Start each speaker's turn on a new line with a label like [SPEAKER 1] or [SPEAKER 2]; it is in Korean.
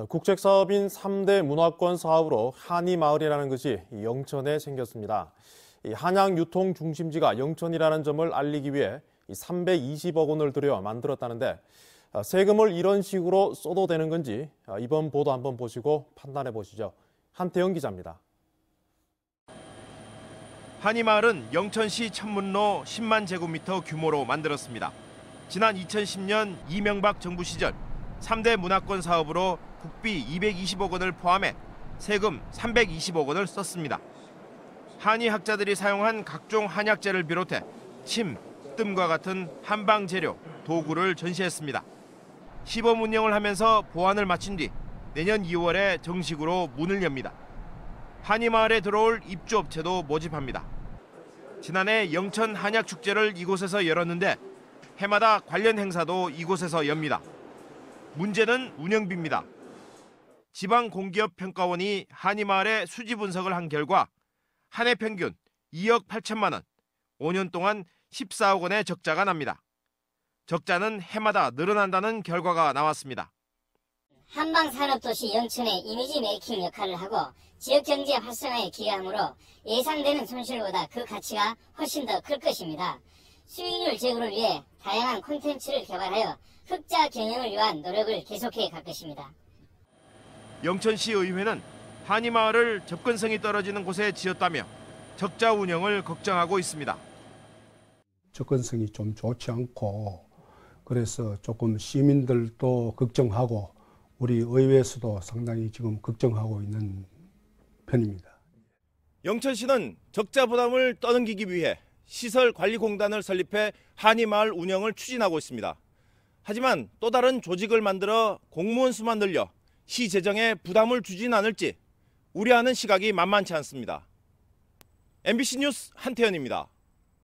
[SPEAKER 1] 어, 국책 사업인 3대 문화권 사업으로 한이마을이라는 것이 영천에 생겼습니다. 이 한양 유통 중심지가 영천이라는 점을 알리기 위해 320억 원을 들여 만들었다는데 어, 세금을 이런 식으로 써도 되는 건지 어, 이번 보도 한번 보시고 판단해 보시죠. 한태영 기자입니다.
[SPEAKER 2] 한이마을은 영천시 천문로 10만 제곱미터 규모로 만들었습니다. 지난 2010년 이명박 정부 시절 3대 문화권 사업으로 국비 220억 원을 포함해 세금 320억 원을 썼습니다. 한의 학자들이 사용한 각종 한약재를 비롯해 침, 뜸과 같은 한방 재료, 도구를 전시했습니다. 시범 운영을 하면서 보완을 마친 뒤 내년 2월에 정식으로 문을 엽니다. 한이마을에 들어올 입주업체도 모집합니다. 지난해 영천 한약축제를 이곳에서 열었는데 해마다 관련 행사도 이곳에서 엽니다. 문제는 운영비입니다. 지방공기업평가원이 한이마을의 수지 분석을 한 결과 한 해 평균 2억 8천만 원, 5년 동안 14억 원의 적자가 납니다. 적자는 해마다 늘어난다는 결과가 나왔습니다.
[SPEAKER 3] 한방산업도시 영천의 이미지 메이킹 역할을 하고 지역경제 활성화에 기여하므로 예상되는 손실보다 그 가치가 훨씬 더 클 것입니다. 수익률 제고를 위해 다양한 콘텐츠를 개발하여 흑자 경영을 위한 노력을 계속해 갈 것입니다.
[SPEAKER 2] 영천시 의회는 한이마을을 접근성이 떨어지는 곳에 지었다며 적자 운영을 걱정하고 있습니다.
[SPEAKER 4] 접근성이 좀 좋지 않고 그래서 조금 시민들도 걱정하고 우리 의회에서도 상당히 지금 걱정하고 있는 편입니다.
[SPEAKER 2] 영천시는 적자 부담을 떠넘기기 위해 시설관리공단을 설립해 한이마을 운영을 추진하고 있습니다. 하지만 또 다른 조직을 만들어 공무원 수만 늘려 시 재정에 부담을 주진 않을지 우려하는 시각이 만만치 않습니다. MBC 뉴스 한태현입니다.